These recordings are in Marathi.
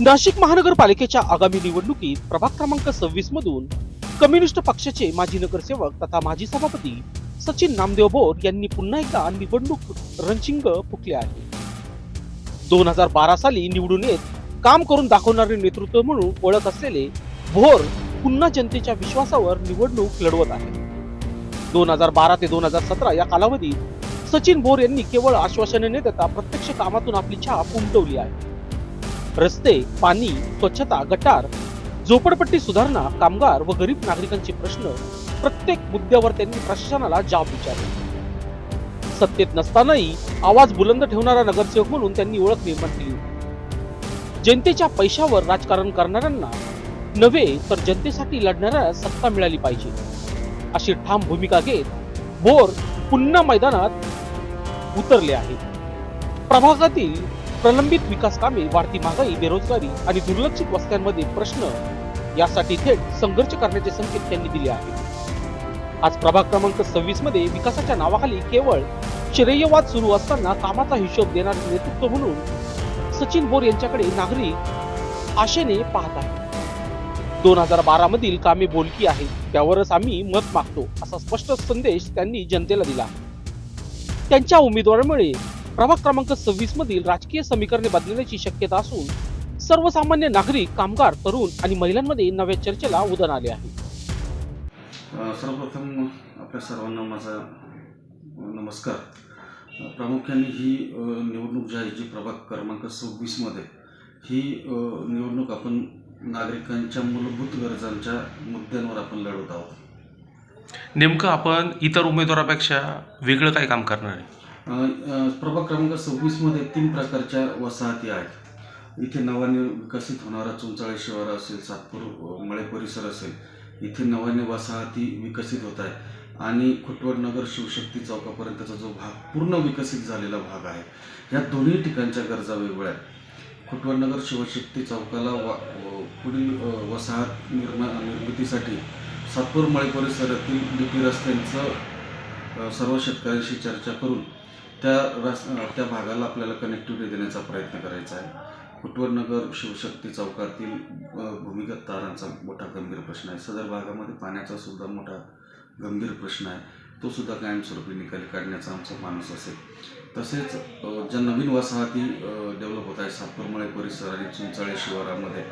नाशिक महानगरपालिकेच्या आगामी निवडणुकीत प्रभाग क्रमांक सव्वीस मधून कम्युनिस्ट पक्षाचे माजी नगरसेवक तथा माजी सभापती सचिन नामदेव बोर यांनी पुन्हा एकदा निवडणूक रणशिंग फुकले आहे. दोन हजार बारा साली निवडून येत काम करून दाखवणारे नेतृत्व म्हणून ओळख असलेले भोर पुन्हा जनतेच्या विश्वासावर निवडणूक लढवत आहे दोन हजार बारा ते दोन हजार सतरा या कालावधीत सचिन भोर यांनी केवळ आश्वासने न देता प्रत्यक्ष कामातून आपली छाप उमटवली आहे. रस्ते पाणी स्वच्छता गटार झोपडपट्टी सुधारणा कामगार व गरीब नागरिकांचे प्रश्न प्रत्येक मुद्द्यावर त्यांनी प्रशासनाला जाब विचारले. सत्तेत नसतानाही आवाज बुलंद ठेवणारा नगरसेवक म्हणून त्यांनी ओळख निर्माण केली होती. जनतेच्या पैशावर राजकारण करणाऱ्यांना नव्हे तर जनतेसाठी लढणाऱ्या सत्ता मिळाली पाहिजे. अशी ठाम भूमिका घेत बोर पुन्हा मैदानात उतरले आहेत. प्रभागातील प्रलंबित विकास कामे वाढती महागाई बेरोजगारी आणि दुर्लक्षित वस्त्यांमध्ये प्रश्न यासाठी थेट संघर्ष करण्याचे संकेत त्यांनी दिले आहेत. आज प्रभाग क्रमांक सव्वीसमध्ये विकासाच्या नावाखाली केवळ श्रेयवाद सुरू असताना कामाचा हिशोब देणारे नेतृत्व म्हणून सचिन बोर यांच्याकडे नागरिक आशेने पाहत आहेत. दोन हजार बारा मधील कामे बोलकी आहेत त्यावरच आम्ही मत मागतो असा स्पष्ट संदेश त्यांनी जनतेला दिला. त्यांच्या उमेदवारामुळे प्रभाग क्रमांक सव्वीस मधील राजकीय समीकरणे बदलण्याची शक्यता असून सर्वसामान्य नागरिक कामगार तरुण आणि महिलांमध्ये नव्या चर्चेला उदाहरण आले आहे. सर्वप्रथम आपल्या सर्वांना माझा नमस्कार. प्रामुख्याने ही निवडणूक जी आहे जी प्रभाग क्रमांक सव्वीसमध्ये ही निवडणूक आपण नागरिकांच्या मूलभूत गरजांच्या मुद्द्यांवर आपण लढवत आहोत. नेमकं आपण इतर उमेदवारापेक्षा वेगळं काय काम करणार आहे? प्रभाग क्रमांक सव्वीसमध्ये तीन प्रकारच्या वसाहती आहेत. इथे नव्याने विकसित होणारा चुंचाळे शहर असेल सातपूर मळे परिसर असेल इथे नव्याने वसाहती विकसित होत आहे आणि खुटवड नगर शिवशक्ती चौकापर्यंतचा जो भाग पूर्ण विकसित झालेला भाग आहे या दोन्ही ठिकाणच्या गरजा वेगवेगळ्या आहेत. खुटवड नगर शिवशक्ती चौकाला वा पुढील वसाहत निर्मा निर्मितीसाठी सातपूर मळे परिसरातील डीपी रस्त्यांचं सर्व शेतकऱ्यांशी चर्चा करून त्या रस त्या भागाला आपल्याला कनेक्टिव्हिटी देण्याचा प्रयत्न करायचा आहे. कुटवरनगर शिवशक्ती चौकातील भूमिगत तारांचा मोठा गंभीर प्रश्न आहे. सदर भागामध्ये पाण्याचा सुद्धा मोठा गंभीर प्रश्न आहे. तो सुद्धा कायमस्वरूपी निकाली काढण्याचा आमचा माणूस असेल. तसेच ज्या नवीन वसाहती डेव्हलप होत आहेत सातपूरमळे परिसर आणि चुंचाळे शिवारामध्ये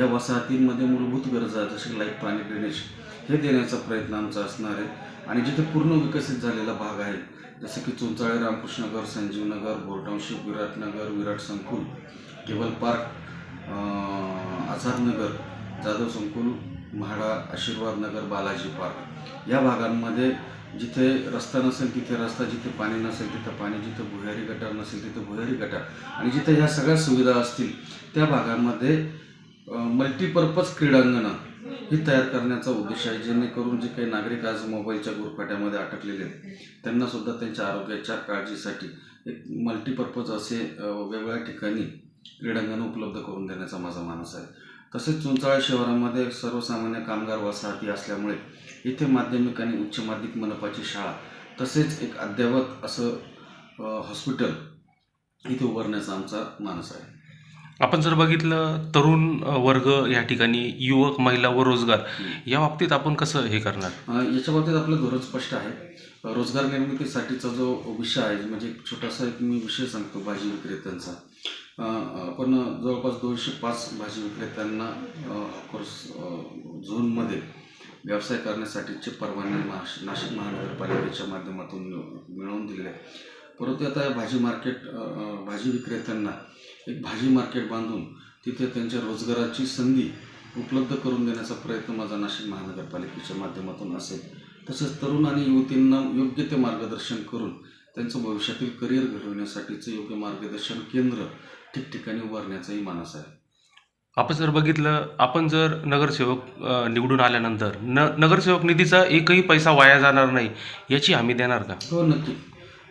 या वसाहतींमध्ये मूलभूत गरजा जसे लाइट पाणी ड्रेनेज हे देण्याचा प्रयत्न आमचा असणार आहे. आणि जिथे पूर्ण विकसित झालेला भाग आहे जसं की चुंचाळे रामकृष्णनगर संजीवनगर बोरटाऊनशिप विराटनगर विराट संकुल केवल पार्क आझादनगर जाधव संकुल म्हाडा आशीर्वादनगर बालाजी पार्क. या भागांमध्ये जिथे रस्ता नसेल तिथे रस्ता जिथे पाणी नसेल तिथं पाणी जिथं भुयारी गटार नसेल तिथं भुयारी गटार. आणि जिथे ह्या सगळ्या सुविधा असतील त्या भागांमध्ये मल्टीपर्पज क्रीडांगणं ही तयार करण्याचा उद्देश आहे जेणेकरून जे काही नागरिक आज मोबाईलच्या गुरफाट्यामध्ये अटकलेले आहेत त्यांना सुद्धा त्यांच्या आरोग्याच्या काळजीसाठी एक मल्टीपर्पज असे वेगवेगळ्या ठिकाणी क्रीडांगण उपलब्ध करून देण्याचा माझा मानस आहे. तसेच चुंचाळा शहरामध्ये सर्वसामान्य कामगार वसाहती असल्यामुळे इथे माध्यमिक आणि उच्च माध्यमिक मनपाची शाळा तसेच एक अद्ययावत असं हॉस्पिटल इथे उभारण्याचा आमचा मानस आहे. आपण जर बघितलं तरुण वर्ग या ठिकाणी युवक महिला व रोजगार या बाबतीत आपण कसं हे करणार? याच्या बाबतीत आपलं धोरण स्पष्ट आहे. रोजगार निर्मितीसाठीचा जो विषय आहे म्हणजे एक छोटासा एक मी विषय सांगतो भाजी विक्रेत्यांचा. आपण जवळपास दोनशे पाच भाजी विक्रेत्यांना ऑफकोर्स झोनमध्ये व्यवसाय करण्यासाठीचे परवाने नाश नाशिक महानगरपालिकेच्या माध्यमातून मिळ- मिळवून दिलेले आहे. परंतु आता भाजी मार्केट भाजी विक्रेत्यांना एक भाजी मार्केट बांधून तिथे त्यांच्या रोजगाराची संधी उपलब्ध करून देण्याचा प्रयत्न माझा नाशिक महानगरपालिकेच्या माध्यमातून असेल. तसेच तरुण आणि युवतींना योग्य ते मार्गदर्शन करून त्यांचं भविष्यातील करिअर घडवण्यासाठीचं योग्य मार्गदर्शन केंद्र ठिकठिकाणी उभारण्याचाही मानस आहे. आपण जर बघितलं आपण जर नगरसेवक निवडून आल्यानंतर न नगरसेवक निधीचा एकही पैसा वाया जाणार नाही याची हमी देणार का? हो नक्की.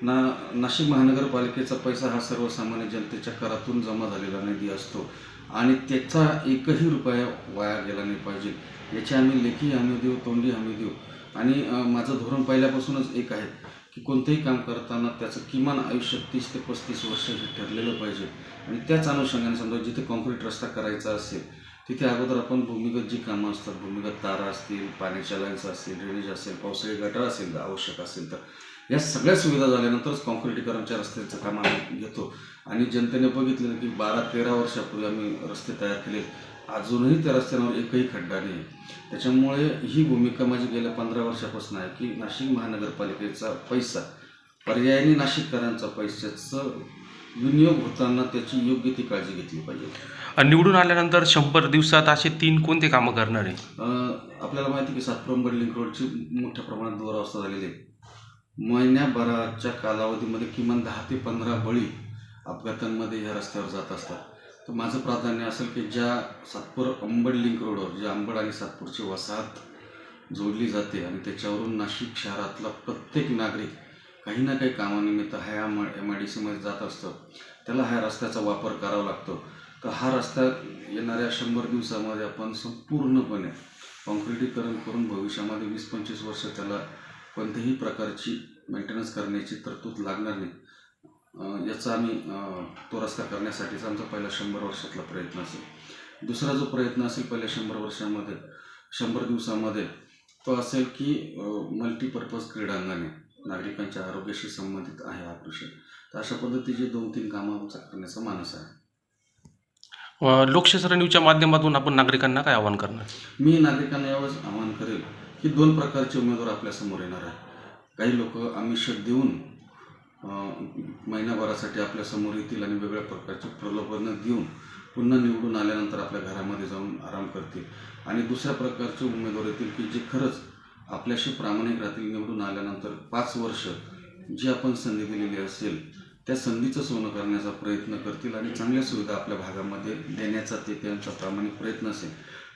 ना नाशिक महानगरपालिकेचा पैसा हा सर्वसामान्य जनतेच्या करातून जमा झालेला निधी असतो. आणि त्याचा एकही रुपया वाया गेला नाही पाहिजे. याची आम्ही लेखी हमी देऊ तोंडी हमी देऊ. आणि माझं धोरण पहिल्यापासूनच एक आहे की कोणतंही काम करताना त्याचं किमान आयुष्य तीस ते पस्तीस वर्ष हे ठरलेलं पाहिजे. आणि त्याच अनुषंगाने समजा जिथे कॉन्क्रीट रस्ता करायचा असेल तिथे अगोदर आपण भूमिगत जी कामं असतात भूमिगत तारा असतील पाण्याच्या लाईन्स असतील ड्रेनेज असेल पावसाळी गटार असेल आवश्यक असेल तर या सगळ्या सुविधा झाल्यानंतरच कॉन्क्रिटीकरणच्या रस्त्याचं काम आम्ही घेतो. आणि जनतेने बघितलं की बारा तेरा वर्षापूर्वी आम्ही रस्ते तयार केले अजूनही त्या रस्त्यांवर एकही खड्डा नाही. त्याच्यामुळे ही भूमिका माझी गेल्या पंधरा वर्षापासून आहे की नाशिक महानगरपालिकेचा पैसा पर्यायाने नाशिककरांचा पैशाचं विनियोग होताना त्याची योग्य ती काळजी घेतली पाहिजे. आणि निवडून आल्यानंतर शंभर दिवसात असे तीन कोणते कामं करणार आहे? आपल्याला माहिती की सातपुरम लिंक रोडची मोठ्या प्रमाणात दुरावस्था झालेली आहे महिन्याभराच्या कालावधीमध्ये किमान दहा ते पंधरा बळी अपघातांमध्ये ह्या रस्त्यावर जात असतात. तर माझं प्राधान्य असेल की ज्या सातपूर अंबड लिंक रोडवर जे अंबड आणि सातपूरची वसाहत जोडली जाते आणि त्याच्यावरून नाशिक शहरातला प्रत्येक नागरिक काही ना काही कामानिमित्त ह्या एम एम आय डी सीमध्ये जात असतो. त्याला ह्या रस्त्याचा वापर करावा लागतो. तर हा रस्ता येणाऱ्या शंभर दिवसामध्ये आपण संपूर्णपणे कॉन्क्रिटीकरण करून भविष्यामध्ये वीस पंचवीस वर्ष त्याला कोणत्याही प्रकारची मेंटेनन्स करण्याची तरतूद लागणार नाही. याचा आम्ही तो रस्ता करण्यासाठीचा आमचा पहिला शंभर वर्षातला प्रयत्न असेल. दुसरा जो प्रयत्न असेल पहिल्या शंभर वर्षामध्ये शंभर दिवसामध्ये तो असेल की मल्टीपर्पज क्रीडांगणे नागरिकांच्या आरोग्याशी संबंधित आहे हा प्रश्न. तर अशा पद्धतीचे दोन तीन कामं आमचा करण्याचा मानस आहे. लोकशास्त्र न्यूजच्या माध्यमातून आपण नागरिकांना काय आवाहन करणार? मी नागरिकांना यावंच आवाहन करेल ही दोन प्रकारचे उमेदवार आपल्यासमोर येणार आहे काही लोक आमिष देऊन महिनाभरासाठी आपल्यासमोर येतील आणि वेगळ्या प्रकारचे प्रलोभनं देऊन पुन्हा निवडून आल्यानंतर आपल्या घरामध्ये जाऊन आराम करतील. आणि दुसऱ्या प्रकारचे उमेदवार येतील की जे खरंच आपल्याशी प्रामाणिक राहतील निवडून आल्यानंतर पाच वर्ष जी आपण संधी दिलेली असेल त्या संधीचं सोनं करण्याचा प्रयत्न करतील आणि चांगल्या सुविधा आपल्या भागामध्ये देण्याचा ते त्यांचा प्रामाणिक प्रयत्न असेल.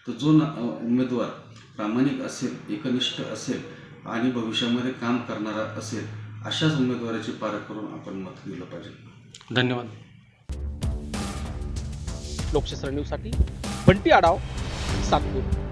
तर जो ना उमेदवार प्रामाणिक असेल एकनिष्ठ असेल आणि भविष्यामध्ये काम करणारा असेल अशाच उमेदवाराची पारख करून आपण मत दिलं पाहिजे. धन्यवाद. लोकशास्त्र न्यूजसाठी बंटी आडाव सातपूर.